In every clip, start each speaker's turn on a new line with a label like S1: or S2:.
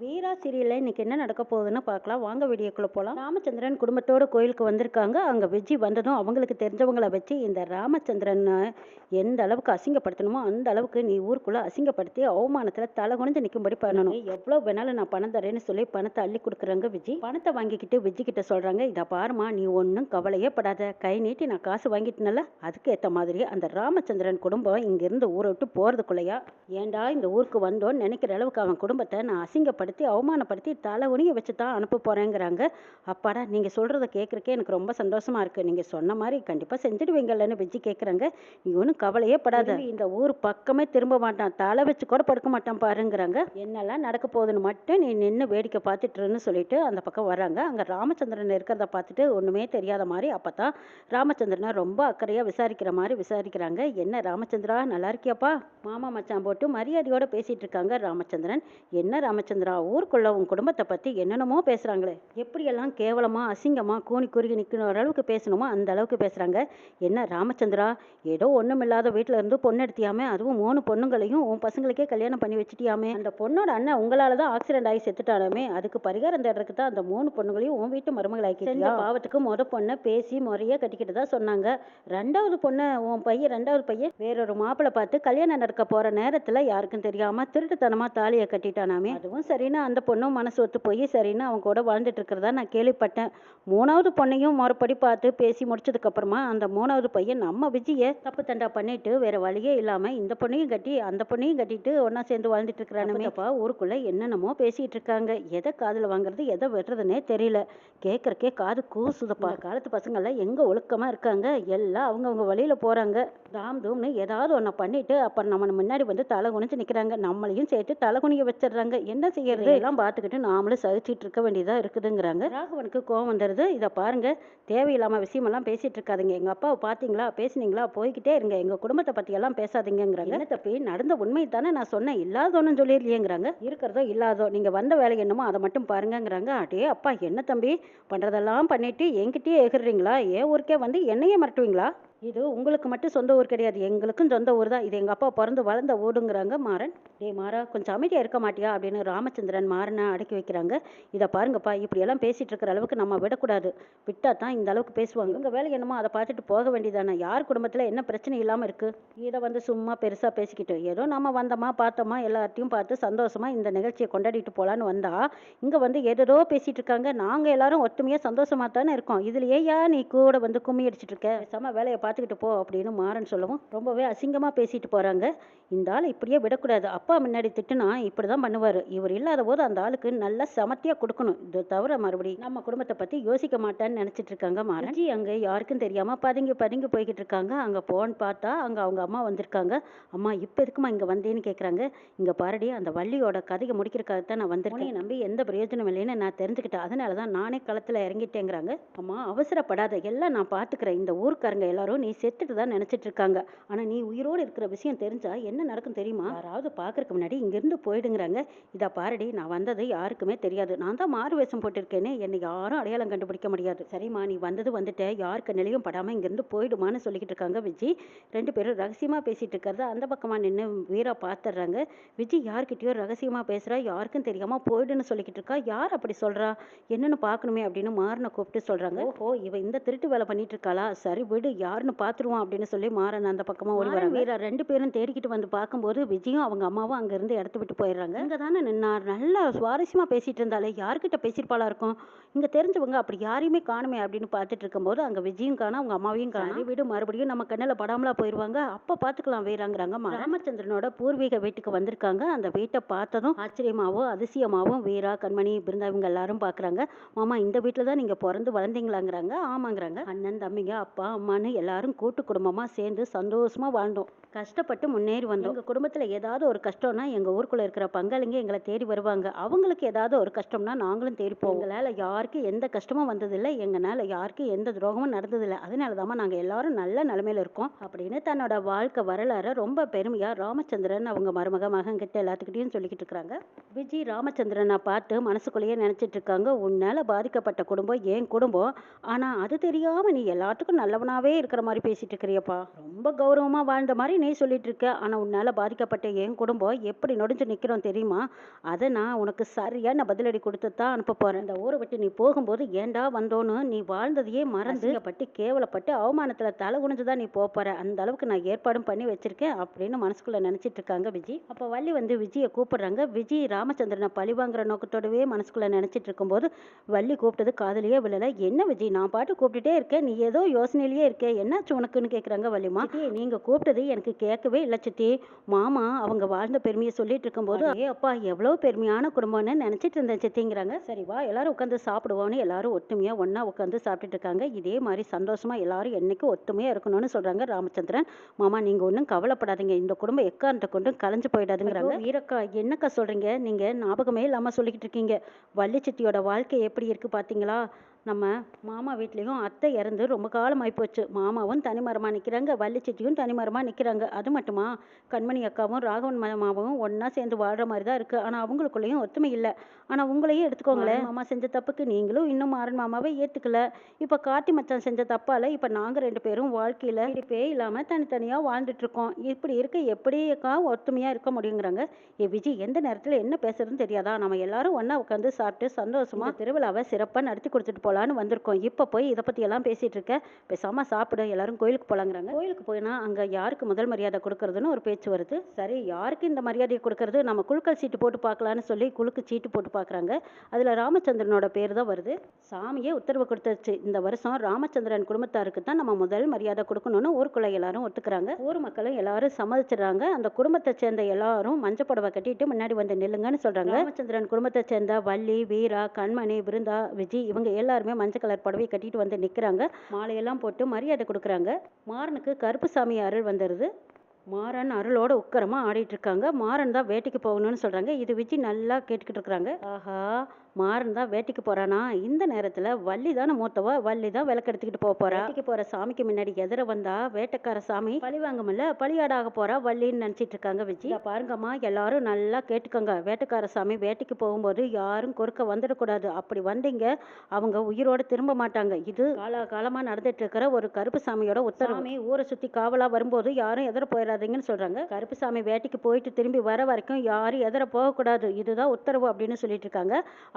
S1: வீரா சீரியலில் இன்னைக்கு என்ன நடக்க போகுதுன்னு பார்க்கலாம். வாங்க வீடியோக்குள்ளே போகலாம் ராமச்சந்திரன் குடும்பத்தோட கோயிலுக்கு வந்திருக்காங்க. அங்கே விஜி வந்ததும் அவங்களுக்கு தெரிஞ்சவங்களை வச்சு இந்த ராமச்சந்திரனை எந்த அளவுக்கு அசிங்கப்படுத்தணுமோ அந்த அளவுக்கு நீ ஊருக்குள்ளே அசிங்கப்படுத்தி அவமானத்தில் தலை குனிஞ்சு நிற்கும்படி பண்ணணும். எவ்வளோ வேணாலும் நான் பணம் தரேன்னு சொல்லி பணத்தை அள்ளி கொடுக்குறாங்க விஜி. பணத்தை வாங்கிக்கிட்டு விஜி கிட்ட சொல்கிறாங்க இதை பாருமா நீ ஒன்றும் கவலையே படாத. கை நீட்டி நான் காசு வாங்கிட்டனல அதுக்கு ஏற்ற மாதிரி அந்த ராமச்சந்திரன் குடும்பம் இங்கேருந்து ஊரை விட்டு போகிறதுக்குள்ளையா ஏன்டா இந்த ஊருக்கு வந்தோன்னு நினைக்கிற அளவுக்கு அவன் குடும்பத்தை நான் அசிங்கப்படுத்தி அவமானப்படுத்தி தலை குனிய வச்சு தான் அனுப்ப போகிறேங்கிறாங்க அப்பாடா நீங்கள் சொல்கிறத கேட்குறக்கே எனக்கு ரொம்ப சந்தோஷமா இருக்குது நீங்கள் சொன்ன மாதிரி கண்டிப்பாக செஞ்சுடுவீங்கல்லன்னு விஜி கேட்குறாங்க. நீ ஒன்றும் கவலையே படாத. இந்த ஊர் பக்கமே திரும்ப மாட்டான். தலை வச்சு கூட படுக்க மாட்டான் பாருங்கிறாங்க. என்னெல்லாம் நடக்க போகுதுன்னு மட்டும் நீ நின்று வேடிக்கை பார்த்துட்டுருன்னு சொல்லிட்டு அந்த பக்கம் வராங்க. அங்கே ராமச்சந்திரன் இருக்கிறத பார்த்துட்டு ஒன்றுமே தெரியாத மாதிரி அப்போ தான் ராமச்சந்திரனை ரொம்ப அக்கறையாக விசாரிக்கிற மாதிரி விசாரிக்கிறாங்க. என்ன ராமச்சந்திரா நல்லா இருக்கியாப்பா? மாமா மச்சான் போட்டு மரியாதையோட பேசிட்டு இருக்காங்க ராமச்சந்திரன். என்ன ராமச்சந்திரா ஊருக்குள்ளே உன் குடும்பத்தை பற்றி என்னென்னமோ பேசுகிறாங்களே எப்படியெல்லாம் கேவலமாக அசிங்கமாக கூனி குறுகி நிற்கிற அளவுக்கு பேசணுமோ அந்த அளவுக்கு பேசுகிறாங்க என்ன ராமச்சந்திரா? ஏதோ ஒன்றும் இல்லாத வீட்டில் இருந்து பொண்ணு எடுத்தியாமே அதுவும் மூணு பொண்ணுங்களையும் உன் பசங்களுக்கே கல்யாணம் பண்ணி வச்சிட்டியாமே. அந்த பொண்ணோட அண்ணன் உங்களால் தான் ஆக்சிடென்ட் ஆகி செத்துட்டாலுமே அதுக்கு பரிகாரம் தேடுறதுக்கு தான் அந்த மூணு பொண்ணுங்களையும் உன் வீட்டு மருமகளாக்கி செஞ்ச பாவத்துக்கு முத பொண்ணை பேசி முறையாக கட்டிக்கிட்டு தான் சொன்னாங்க. ரெண்டாவது பொண்ணை உன் பையன் ரெண்டாவது பையன் வேறொரு மாப்பிள்ளை பார்த்து கல்யாணம் நடக்க போகிற நேரத்தில் யாருக்கும் தெரியாமல் திருட்டுத்தனமாக தாலியை கட்டிட்டானாமே. அதுவும் சரி சரின்னு அந்த பொண்ணும் மனசு ஒத்து போய் சரின்னு அவங்க கூட வாழ்ந்துட்டு இருக்கிறதா? நான் கேள்விப்பட்டேன். மூணாவது பொண்ணையும் மறுபடி பார்த்து பேசி முடிச்சதுக்கு அப்புறமா அந்த மூணாவது பையன் நம்ம விஜய தப்பு தண்டா பண்ணிட்டு வேற வழியே இல்லாம இந்த பொண்ணையும் கட்டி அந்த பொண்ணையும் கட்டிட்டு ஒண்ணா சேர்ந்து வாழ்ந்துட்டு இருக்கிறானுமே. அப்பா ஊருக்குள்ள என்னென்னமோ பேசிட்டு இருக்காங்க. எதை காதுல வாங்குறது எதை வெட்டுறதுன்னே தெரியல. கேட்கறக்கே காது கூசுதப்பா. காலத்து பசங்க எல்லாம் எங்க ஒழுக்கமா இருக்காங்க? எல்லாம் அவங்கவங்க வழியில போறாங்க. தாம் தூம்னு ஏதாவது ஒண்ண பண்ணிட்டு அப்புறம் நம்ம முன்னாடி வந்து தலை குனிஞ்சு நிக்கிறாங்க. நம்மளையும் சேர்த்து தலை குனிய வச்சிடுறாங்க. என்ன செய்யறது எல்லாம் பார்த்துக்கிட்டு நாமளும் சகிச்சிட்டு இருக்க வேண்டியதா இருக்குதுங்கிறாங்க. ராகவனுக்கு கோவம் வந்துடுது இதை பாருங்க. தேவையில்லாம விஷயமெல்லாம் பேசிட்டு இருக்காதீங்க. எங்க அப்பாவை பாத்தீங்களா பேசுனீங்களா? போய்கிட்டே இருங்க. எங்க குடும்பத்தை பத்தி எல்லாம் பேசாதீங்கங்கிறாங்க. என்ன தப்பி? நடந்த உண்மை தானே நான் சொன்னேன். இல்லாதோன்னு சொல்லிடலையேங்கிறாங்க. இருக்கிறதோ இல்லாதோ நீங்க வந்த வேலை என்னமோ அதை மட்டும் பாருங்கங்கிறாங்க. அடே அப்பா என்ன தம்பி? பண்றதெல்லாம் பண்ணிட்டு என்கிட்டயே எகிடுறீங்களா ஏன் ஊருக்கே வந்து என்னையே மிரட்டுவீங்களா? இது உங்களுக்கு மட்டும் சொந்த ஊர் கிடையாது. எங்களுக்கும் சொந்த ஊர் தான். இது எங்கள் அப்பா பிறந்து வளர்ந்த ஊடுங்கிறாங்க மாறன். டே மாறா கொஞ்சம் அமைதியாக இருக்க மாட்டியா? அப்படின்னு ராமச்சந்திரன் மாறனை அடக்கி வைக்கிறாங்க. இதை பாருங்கப்பா இப்படியெல்லாம் பேசிட்டு இருக்கிற அளவுக்கு நம்ம விடக்கூடாது. விட்டா தான் இந்த அளவுக்கு பேசுவாங்க. உங்கள் வேலை என்னமோ அதை பார்த்துட்டு போக வேண்டியதானே யார் குடும்பத்தில் என்ன பிரச்சனை இல்லாமல் இருக்குது இதை வந்து சும்மா பெருசாக பேசிக்கிட்டு ஏதோ நம்ம வந்தோமா பார்த்தோமா எல்லாத்தையும் பார்த்து சந்தோஷமாக இந்த நிகழ்ச்சியை கொண்டாடிட்டு போகலான்னு வந்தால் இங்கே வந்து ஏதோ பேசிட்டு இருக்காங்க. நாங்கள் எல்லாரும் ஒற்றுமையாக சந்தோஷமாக தானே இருக்கோம். இதுலேயே ஏயா நீ கூட வந்து கும்மி அடிச்சிட்டு இருக்க? சம வேலையை பார்த்துக்கிட்டு போ அப்படின்னு மாறன் சொல்லவும் ரொம்பவே அசிங்கமாக பேசிட்டு போகிறாங்க இந்த ஆள் இப்படியே விடக்கூடாது. அப்பா முன்னாடி திட்டுனா இப்படி தான் பண்ணுவார். இவர் இல்லாத போது அந்த ஆளுக்கு நல்லா சமத்தியாக கொடுக்கணும். இது தவிர மறுபடி நம்ம குடும்பத்தை பற்றி யோசிக்க மாட்டான்னு நினச்சிட்டு இருக்காங்க மாறன். ஜி அங்கே யாருக்கும் தெரியாமல் பதுங்கி பதுங்கி போய்கிட்டு இருக்காங்க. அங்கே போன்னு பார்த்தா அங்கே அவங்க அம்மா வந்திருக்காங்க. அம்மா இப்போ எதுக்குமா இங்கே வந்தேன்னு கேட்குறாங்க இங்கே பாருடி அந்த வள்ளியோட கதையை முடிக்கிறதுக்காக தான் நான் வந்திருக்கேன். நம்பி எந்த பிரயோஜனம் இல்லைன்னு நான் தெரிஞ்சுக்கிட்டேன். அதனால தான் நானே களத்தில் இறங்கிட்டேங்கிறாங்க. அம்மா அவசரப்படாத. எல்லாம் நான் பார்த்துக்கிறேன். இந்த ஊருக்காரங்க எல்லாரும் நீ செத்துட்டு தான் நினச்சிட்டு இருக்காங்க ஆனால் நீ உயிரோடு இருக்கிற விஷயம் தெரிஞ்சா என்ன நடக்கும் தெரியுமா? யாராவது பாக்குறதுக்கு முன்னாடி இங்கேருந்து போயிடுங்கிறாங்க. இதை பாருடி நான் வந்தது யாருக்குமே தெரியாது. நான் தான் மாறு வேஷம் போட்டிருக்கேன்னு என்னை யாரும் அடையாளம் கண்டுபிடிக்க முடியாது. சரிம்மா நீ வந்தது வந்துட்ட. யாருக்கு நிலையும் படாமல் இங்கேருந்து போயிடுமான்னு சொல்லிக்கிட்டு இருக்காங்க விஜி. ரெண்டு பேரும் ரகசியமாக பேசிட்டு இருக்கிறத அந்த பக்கமாக நின்று வீரா பார்த்துடுறாங்க விஜி யார்கிட்டயோ ரகசியமாக பேசுகிறா யாருக்கும் தெரியாமல் போயிடுன்னு சொல்லிக்கிட்டு இருக்கா யார் அப்படி சொல்கிறா என்னன்னு பார்க்கணுமே அப்படின்னு மாறனை கூப்பிட்டு சொல்கிறாங்க ஓஹோ இவ இந்த திருட்டு வேலை பண்ணிட்டு இருக்காளா சரி விடு யாருன்னு பார்த்துருவோம் அப்படின்னு சொல்லி மாறன் அந்த பக்கமாக ஓடி வராங்க. வீரா ரெண்டு பேரும் தேடிக்கிட்டு வந்து பார்க்கும்போது விஜயும் அவங்க அம்மாவும் அங்கேருந்து இடத்த விட்டு போயிடுறாங்க. இங்கே தானே நின்னார். நல்லா சுவாரஸ்யமாக பேசிட்டு இருந்தாலே யார்கிட்ட பேசியிருப்பாளா இருக்கும்? இங்கே தெரிஞ்சவங்க அப்படி யாரையுமே காணுமே அப்படின்னு பார்த்துட்டு இருக்கும்போது அங்கே விஜயும் காணும் அவங்க அம்மாவையும் காணும். வீடு மறுபடியும் நம்ம கண்ணில் படாமலா போயிடுவாங்க அப்போ பார்த்துக்கலாம் வீராங்கிறாங்க ராமச்சந்திரனோட பூர்வீக வீட்டுக்கு வந்திருக்காங்க. அந்த வீட்டை பார்த்ததும் ஆச்சரியமாவும் அதிசயமாவும் வீரா கண்மணி பிருந்தா இவங்க எல்லாரும் பார்க்குறாங்க. மாமா இந்த வீட்டில் தான் நீங்கள் பிறந்து வளர்ந்தீங்களாங்கிறாங்க. ஆமாங்கிறாங்க. அண்ணன் தம்பிங்க அப்பா அம்மான்னு எல்லாரும் எல்லாரும் கூட்டு குடும்பமாக சேர்ந்து சந்தோஷமா வாழ்ந்தோம். கஷ்டப்பட்டு முன்னேறி வந்தோம். எங்கள் குடும்பத்தில் ஏதாவது ஒரு கஷ்டம்னா எங்கள் ஊருக்குள்ளே இருக்கிற பங்காளிங்க எங்களை தேடி வருவாங்க. அவங்களுக்கு ஏதாவது ஒரு கஷ்டம்னா நாங்களும் தேடி போவோம். எங்களால் யாருக்கும் எந்த கஷ்டமும் வந்ததில்லை. எங்களால் யாருக்கும் எந்த துரோகமும் நடந்ததில்லை. அதனால தான் நாங்கள் எல்லாரும் நல்ல நிலமையில இருக்கோம். அப்படின்னு தன்னோட வாழ்க்கை வரலாறை ரொம்ப பெருமையாக ராமச்சந்திரன் அவங்க மருமக மகன் கிட்ட எல்லாத்துக்கிட்டையும் சொல்லிக்கிட்டு இருக்கிறாங்க விஜய் ராமச்சந்திரனை பார்த்து மனசுக்குள்ளேயே நினச்சிட்டு இருக்காங்க. உன்னால பாதிக்கப்பட்ட குடும்பம் என் குடும்பம். ஆனால் அது தெரியாமல் நீ எல்லாத்துக்கும் நல்லவனாவே இருக்கிற மாதிரி பேசிட்டு இருக்கிறியப்பா ரொம்ப கௌரவமாக வாழ்ந்த மாதிரி நீ சொல்லிட்டு இருக்க ஆனால் உன்னால் பாதிக்கப்பட்ட என் குடும்பம் எப்படி நொடிஞ்சு நிற்கிறோம் தெரியுமா? அதை நான் உனக்கு சரியான பதிலடி கொடுத்து தான் அனுப்ப போகிறேன் இந்த ஊரை விட்டு நீ போகும்போது ஏன்டா வந்தோன்னு நீ வாழ்ந்ததையே மறந்து பட்டு கேவலப்பட்டு அவமானத்தில் தலை குனிஞ்சு தான் நீ போக போகிற அந்த அளவுக்கு நான் ஏற்பாடும் பண்ணி வச்சிருக்கேன் அப்படின்னு மனசுக்குள்ளே நினச்சிட்டு இருக்காங்க விஜய் அப்போ வள்ளி வந்து விஜயை கூப்பிடுறாங்க. விஜய் ராமச்சந்திரனை பழி வாங்குற நோக்கத்தோடவே மனசுக்குள்ளே நினச்சிட்டு இருக்கும்போது வள்ளி கூப்பிட்டது காதலியே விழல. என்ன விஜய் நான் பாட்டு கூப்பிட்டுட்டே இருக்கேன். நீ ஏதோ யோசனையிலேயே இருக்க. என்னாச்சு உனக்குன்னு கேட்குறாங்க வள்ளிமா நீங்கள் கூப்பிட்டது எனக்கு கேட்கவே இல்லை சித்தி. மாமா அவங்க வாழ்ந்த பெருமையை சொல்லிட்டு இருக்கும்போது ஏ அப்பா எவ்வளோ பெருமையான குடும்பம்னு நினச்சிட்டு இருந்தேன் சித்திங்கிறாங்க. சரி வா எல்லாரும் உட்காந்து சாப்பிடுவோன்னு எல்லாரும் ஒற்றுமையாக ஒன்றா உட்காந்து சாப்பிட்டுட்டு இருக்காங்க. இதே மாதிரி சந்தோஷமா எல்லாரும் என்னைக்கும் ஒற்றுமையாக இருக்கணும்னு சொல்கிறாங்க ராமச்சந்திரன். மாமா நீங்கள் ஒன்றும் கவலைப்படாதீங்க. இந்த குடும்பம் எக்காரணத்தை கொண்டு கலைஞ்சு போயிடாதுங்கிறாங்க. வீரக்கா என்னக்கா சொல்கிறீங்க நீங்கள் ஞாபகமே இல்லாமல் சொல்லிக்கிட்டு இருக்கீங்க. வள்ளி சித்தியோட வாழ்க்கை எப்படி இருக்குது பார்த்தீங்களா நம்ம மாமா வீட்லேயும் அத்தை இறந்து ரொம்ப காலம் ஆகிப்போச்சு மாமாவும் தனிமரமாக நிற்கிறாங்க வள்ளி சித்தியும் தனிமரமாக நிற்கிறாங்க அது மட்டுமா? கண்மணி அக்காவும் ராகவன் மாமாவும் ஒன்றா சேர்ந்து வாழ்கிற மாதிரி தான் இருக்குது ஆனால் அவங்களுக்குள்ளேயும் ஒத்துமை இல்லை. ஆனால் உங்களையும் எடுத்துக்கோங்களேன் மாமா செஞ்ச தப்புக்கு நீங்களும் இன்னும் மாறன் மாமாவை ஏற்றுக்கல இப்போ கார்த்தி மச்சான் செஞ்ச தப்பால் இப்போ நாங்கள் ரெண்டு பேரும் வாழ்க்கையில் இருப்பே இல்லாமல் தனித்தனியாக வாழ்ந்துட்டு இருக்கோம் இப்படி இருக்க எப்படிக்கா ஒத்துமையாக இருக்க முடியுங்கிறாங்க? ஏ விஜய் எந்த நேரத்தில் என்ன பேசுறதுன்னு தெரியாதா? நம்ம எல்லாரும் ஒன்றா உட்காந்து சாப்பிட்டு சந்தோஷமா திருவிழாவை சிறப்பாக நடத்தி கொடுத்துட்டு போகலான்னு வந்திருக்கோம். இப்போ போய் இதை பற்றி எல்லாம் பேசிகிட்டு இருக்க. பேசாமல் சாப்பிடு எல்லாரும் கோயிலுக்கு போகலாங்கிறாங்க கோயிலுக்கு போயினா அங்கே யாருக்கு முதல் மரியாதை கொடுக்கறதுன்னு ஒரு பேச்சு வருது. சரி யாருக்கு இந்த மரியாதையை கொடுக்கறது? நம்ம குழுக்கள் சீட்டு போட்டு பார்க்கலான்னு சொல்லி குழுக்கு சீட்டு போட்டு பார்க்குறாங்க. அதில் ராமச்சந்திரனோட பேர் தான் வருது. சாமியே உத்தரவு கொடுத்துருச்சு இந்த வருஷம் ராமச்சந்திரன் குடும்பத்தாருக்கு தான் நம்ம முதல் மரியாதை கொடுக்கணும்னு ஊருக்குள்ள எல்லாரும் ஒத்துக்கிறாங்க. ஊர் மக்களும் எல்லாரும் சம்மதிச்சிடுறாங்க. அந்த குடும்பத்தை சேர்ந்த எல்லாரும் மஞ்சள் புடவை கட்டிட்டு முன்னாடி வந்து நில்லுங்கன்னு சொல்கிறாங்க ராமச்சந்திரன் குடும்பத்தை சேர்ந்த வள்ளி வீரா கண்மணி பிருந்தா விஜய் இவங்க எல்லாருமே மஞ்சள் கலர் புடவை கட்டிட்டு வந்து நிற்கிறாங்க மாலையெல்லாம் போட்டு மரியாதை கொடுக்குறாங்க. மாறனுக்கு கருப்பு சாமி அருள் வந்துடுது மாறன் அருளோட உக்கரமா ஆடிட்டு இருக்காங்க. மாறன் தான் வேட்டைக்கு போகணும்னு சொல்றாங்க. இது விஜய் நல்லா கேட்டுக்கிட்டு இருக்கிறாங்க. ஆஹா. மாறன் தான் வேட்டைக்கு போறானா? இந்த நேரத்துல வள்ளி தானே மூத்தவ? வள்ளி தான் விளக்கு எடுத்துக்கிட்டு போக போறா. வேட்டைக்கு போற சாமிக்கு முன்னாடி எதிர வந்தா வேட்டைக்கார சாமி பழி வாங்குமில்ல பழியாடாக போறா வள்ளின்னு நினைச்சிட்டு இருக்காங்க விஜய் பாருங்கம்மா எல்லாரும் நல்லா கேட்டுக்கோங்க. வேட்டைக்கார சாமி வேட்டைக்கு போகும்போது யாரும் குறுக்க வந்துடக்கூடாது. அப்படி வந்தீங்க அவங்க உயிரோட திரும்ப மாட்டாங்க. இது காலா காலமா நடந்துட்டு இருக்கிற ஒரு கருப்பு சாமியோட உத்தரவு. ஊரை சுத்தி காவலா வரும்போது யாரும் எதிர போயிடாதீங்கன்னு சொல்றாங்க. கருப்பு சாமி வேட்டைக்கு போயிட்டு திரும்பி வர வரைக்கும் யாரும் எதிர போகக்கூடாது. இதுதான் உத்தரவு அப்படின்னு சொல்லிட்டு இருக்காங்க.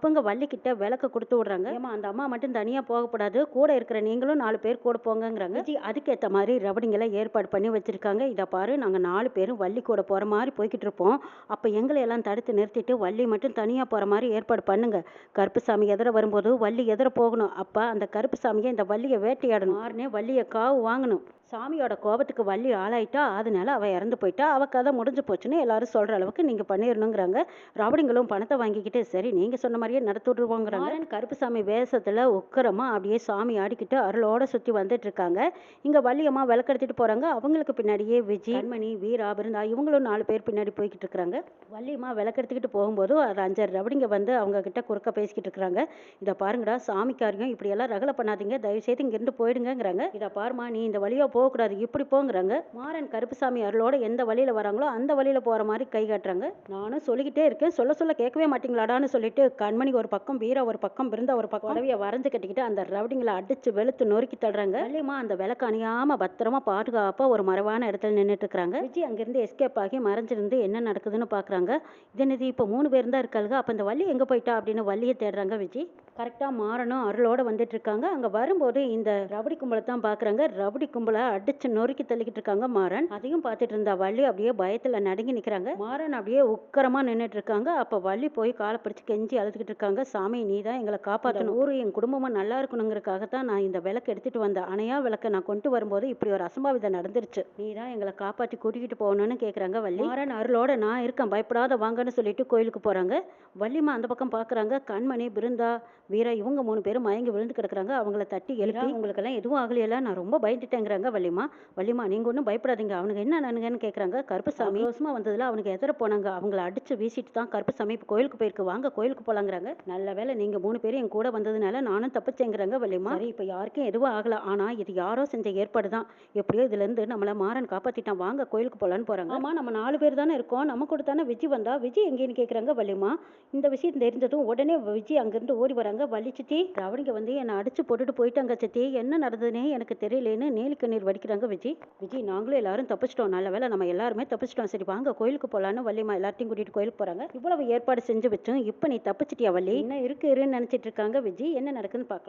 S1: அப்பங்க வள்ளிக்கிட்ட விளக்க கொடுத்து விடுறாங்க. ஏமா அந்த அம்மா மட்டும் தனியா போகக்கூடாது. கூட இருக்கிற நீங்களும் நாலு பேர் கூட போங்கங்கிறாங்க. விஜய் அதுக்கேற்ற மாதிரி ரவடிங்களை ஏற்பாடு பண்ணி வச்சிருக்காங்க. இதை பாரு நாங்க நாலு பேரும் வள்ளி கூட போற மாதிரி போய்கிட்டு இருப்போம். அப்ப எங்களை எல்லாம் தடுத்து நிறுத்திட்டு வள்ளி மட்டும் தனியா போற மாதிரி ஏற்பாடு பண்ணுங்க. கருப்புசாமி எதிர வரும்போது வள்ளி எதிர போகணும். அப்ப அந்த கருப்புசாமியை இந்த வள்ளியை வேட்டையாடணும். ஆறுனே வள்ளியை காவு வாங்கணும். சாமியோட கோபத்துக்கு வள்ளி ஆளாயிட்டா அதனால அவள் இறந்து போயிட்டா. அவள் கதை முடிஞ்சு போச்சுன்னு எல்லாரும் சொல்கிற அளவுக்கு நீங்கள் பண்ணிடணுங்கிறாங்க ராவடிங்களும் பணத்தை வாங்கிக்கிட்டு சரி நீங்கள் சொன்ன மாதிரியே நடத்தி விட்டுருவோங்கிறாங்க மாறன் கருப்புசாமி வேஷத்தில் உக்கரமா அப்படியே சாமி ஆடிக்கிட்டு அருளோட சுற்றி வந்துட்டு இருக்காங்க. இங்கே வள்ளியம்மா விளக்கெடுத்துட்டு போகிறாங்க அவங்களுக்கு பின்னாடியே விஜய் மணி வீரா பிருந்தா இவங்களும் நாலு பேர் பின்னாடி போய்கிட்டு இருக்கிறாங்க வள்ளியம்மா விளக்கெடுத்துக்கிட்டு போகும்போது ஒரு அஞ்சாறு ரவடிங்க வந்து அவங்க கிட்ட குறுக்க பேசிக்கிட்டு இருக்கிறாங்க இதை பாருங்கடா சாமிக்காரியம் இப்படியெல்லாம் ரகலை பண்ணாதீங்க. தயவு செய்து போயிடுங்கிறாங்க போயிடுங்கங்கிறாங்க. இதை பாருமா நீ இந்த வழியா போகக்கூடாது. இப்படி போங்கிறாங்க. மாறன் கருப்புசாமி அருளோட எந்த வழியில் வராங்களோ அந்த வழியில் போகிற மாதிரி கை காட்டுறாங்க. நானும் சொல்லிக்கிட்டே இருக்கேன். சொல்ல சொல்ல கேட்கவே மாட்டீங்களாடான்னு சொல்லிட்டு கண்மணி ஒரு பக்கம் வீரா ஒரு பக்கம் பிருந்தா ஒரு பக்கம் உதவிய வரைஞ்சு கட்டிக்கிட்டு அந்த ரவுடிங்களை அடிச்சு வெளுத்து நொறுக்கி தடுறாங்க வள்ளியம்மா அந்த விளக்கு அணியாமல் பத்திரமா பாதுகாப்பாக ஒரு மறைவான இடத்துல நின்றுட்டு இருக்கிறாங்க விஜய் அங்கேருந்து எஸ்கேப் ஆகி மறைஞ்சிருந்து என்ன நடக்குதுன்னு பார்க்குறாங்க இதனது இப்போ மூணு பேர் தான் இருக்காளுங்க. அப்போ இந்த வள்ளி எங்கே போயிட்டா அப்படின்னு வள்ளியை தேடுறாங்க விஜய். கரெக்டாக மாறணும் அருளோடு வந்துட்டு இருக்காங்க வரும்போது இந்த ரபடி கும்பலை தான் பார்க்குறாங்க ரபடி கும்பலை அடிச்சு நொறுக்கி தள்ளிக்கிட்டு இருக்காங்க மாறன். அதையும் பார்த்துட்டு இருந்தா வள்ளி அப்படியே பயத்தில் நடுங்கி நிற்கிறாங்க மாறன் அப்படியே உக்கரமாக நின்றுட்டு இருக்காங்க அப்போ வள்ளி போய் காலை பிடிச்சி கெஞ்சி அழுதுகிட்டு இருக்காங்க சாமி நீ தான் எங்களை காப்பாற்றணும் ஊரு என் குடும்பமாக நல்லா இருக்கணுங்கிறதுக்காக தான் நான் இந்த விளக்கு எடுத்துட்டு வந்தேன். அணையா விளக்க நான் கொண்டு வரும்போது இப்படி ஒரு அசம்பாவிதம் நடந்துருச்சு. நீ தான் எங்களை காப்பாற்றி கூட்டிகிட்டு போகணும்னு கேட்குறாங்க வள்ளி. மாறன் அருளோட நான் இருக்கேன். பயப்படாத வாங்கன்னு சொல்லிட்டு கோயிலுக்கு போகிறாங்க வள்ளிமா அந்த பக்கம் பார்க்குறாங்க கண்மணி பிருந்தா வீரா இவங்க மூணு பேரும் மயங்கி விழுந்து கிடக்குறாங்க. அவங்கள தட்டி எழுப்பி உங்களுக்கெல்லாம் எதுவும் ஆகலையில? நான் ரொம்ப பயந்துட்டேங்கிறாங்க வள்ளிமா. வள்ளிமா நீங்க ஒன்றும் பயப்படாதீங்க. அவனுக்கு என்ன நானுங்கன்னு கேக்குறாங்க. கருப்புசாமி ரோசமா வந்ததுல அவனுக்கு எதிர போனாங்க. அவங்கள அடிச்சு வீசிட்டு தான் கருப்புசாமி இப்போ கோயிலுக்கு போயிருக்கு. வாங்க கோயிலுக்கு போலாங்கிறாங்க. நல்ல வேளை நீங்க மூணு பேரும் என் கூட வந்ததுனால நானும் தப்பிச்சேங்கிறாங்க வள்ளிமா. சரி இப்போ யாருக்கும் எதுவும் ஆகல. ஆனா இது யாரோ செஞ்ச ஏற்பாடு தான். எப்படியோ இதுல இருந்து நம்மள மாறன் காப்பாத்திட்டான். வாங்க கோயிலுக்கு போலான்னு போறாங்க. ஆமா நம்ம நாலு பேர் தானே இருக்கோம். நம்ம கூட தானே விஜய் வந்தா? விஜய் எங்கேன்னு கேக்குறாங்க வள்ளிமா. இந்த விஷயம் தெரிஞ்சதும் உடனே விஜய் அங்கிருந்து ஓடி வராங்க. இருக்காங்க வலி சித்தி. ரவணிங்க வந்து என்னை அடிச்சு போட்டுட்டு போயிட்டாங்க சித்தி. என்ன நடந்ததுன்னே எனக்கு தெரியலேன்னு நீலி கண்ணீர் வடிக்கிறாங்க விஜய் விஜய் நாங்களும் எல்லாரும் தப்பிச்சிட்டோம். நல்ல வேளை நம்ம எல்லாருமே தப்பிச்சிட்டோம். சரி வாங்க கோயிலுக்கு போலான்னு வள்ளிமா எல்லாத்தையும் கூட்டிட்டு கோயிலுக்கு போறாங்க. இவ்வளவு ஏற்பாடு செஞ்சு வச்சோம் இப்போ நீ தப்பிச்சிட்டியா வள்ளி? என்ன இருக்கு இருன்னு நினைச்சிட்டு இருக்காங்க விஜய் என்ன நடக்குதுன்னு பார்க்கலாம்